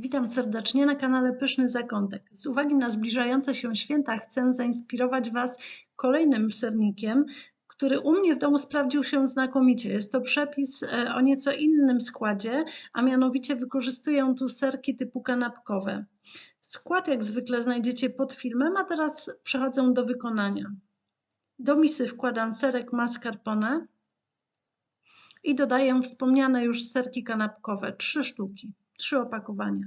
Witam serdecznie na kanale Pyszny Zakątek. Z uwagi na zbliżające się święta chcę zainspirować Was kolejnym sernikiem, który u mnie w domu sprawdził się znakomicie. Jest to przepis e, o nieco innym składzie, a mianowicie wykorzystuję tu serki typu kanapkowe. Skład jak zwykle znajdziecie pod filmem, a teraz przechodzę do wykonania. Do misy wkładam serek mascarpone i dodaję wspomniane już serki kanapkowe, trzy sztuki trzy opakowania.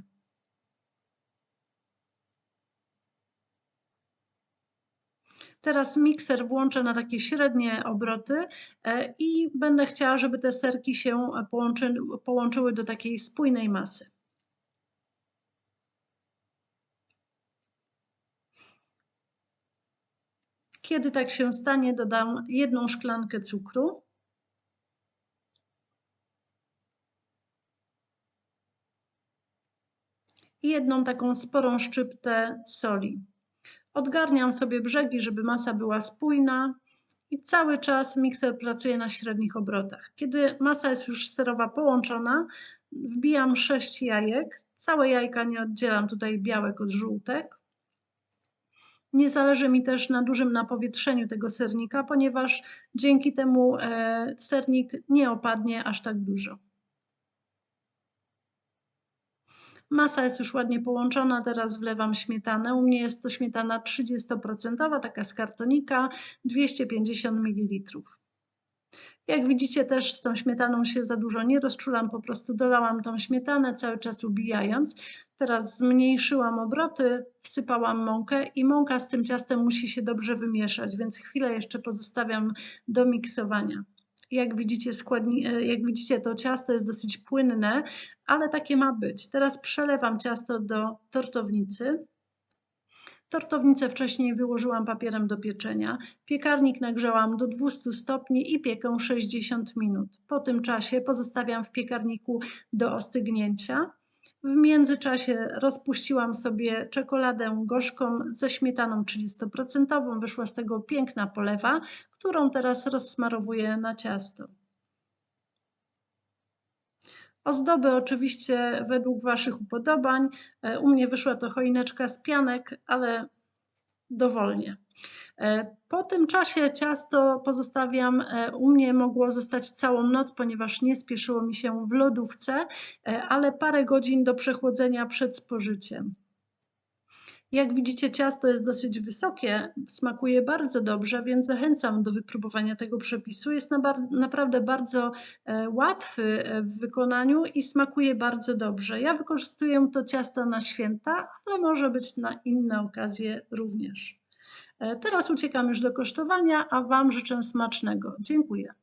Teraz mikser włączę na takie średnie obroty e, i będę chciała, żeby te serki się połączy, połączyły do takiej spójnej masy. Kiedy tak się stanie, dodam jedną szklankę cukru. i jedną taką sporą szczyptę soli. Odgarniam sobie brzegi, żeby masa była spójna i cały czas mikser pracuje na średnich obrotach. Kiedy masa jest już serowa połączona, wbijam 6 jajek. Całe jajka nie oddzielam tutaj białek od żółtek. Nie zależy mi też na dużym napowietrzeniu tego sernika, ponieważ dzięki temu e, sernik nie opadnie aż tak dużo. Masa jest już ładnie połączona, teraz wlewam śmietanę. U mnie jest to śmietana 30%, taka z kartonika, 250 ml. Jak widzicie też z tą śmietaną się za dużo nie rozczulam, po prostu dolałam tą śmietanę cały czas ubijając. Teraz zmniejszyłam obroty, wsypałam mąkę i mąka z tym ciastem musi się dobrze wymieszać, więc chwilę jeszcze pozostawiam do miksowania. Jak widzicie, składni, e, jak widzicie, to ciasto jest dosyć płynne, ale takie ma być. Teraz przelewam ciasto do tortownicy. Tortownicę wcześniej wyłożyłam papierem do pieczenia. Piekarnik nagrzałam do 200 stopni i piekę 60 minut. Po tym czasie pozostawiam w piekarniku do ostygnięcia. W międzyczasie rozpuściłam sobie czekoladę gorzką ze śmietaną 30%. Wyszła z tego piękna polewa, którą teraz rozsmarowuję na ciasto. Ozdoby oczywiście według Waszych upodobań. E, u mnie wyszła to choineczka z pianek, ale dowolnie. E, po tym czasie ciasto pozostawiam, e, u mnie mogło zostać całą noc, ponieważ nie spieszyło mi się w lodówce, e, ale parę godzin do przechłodzenia przed spożyciem. Jak widzicie, ciasto jest dosyć wysokie, smakuje bardzo dobrze, więc zachęcam do wypróbowania tego przepisu. Jest naprawdę bardzo łatwy w wykonaniu i smakuje bardzo dobrze. Ja wykorzystuję to ciasto na święta, ale może być na inne okazje również. E, teraz uciekam już do kosztowania, a Wam życzę smacznego. Dziękuję.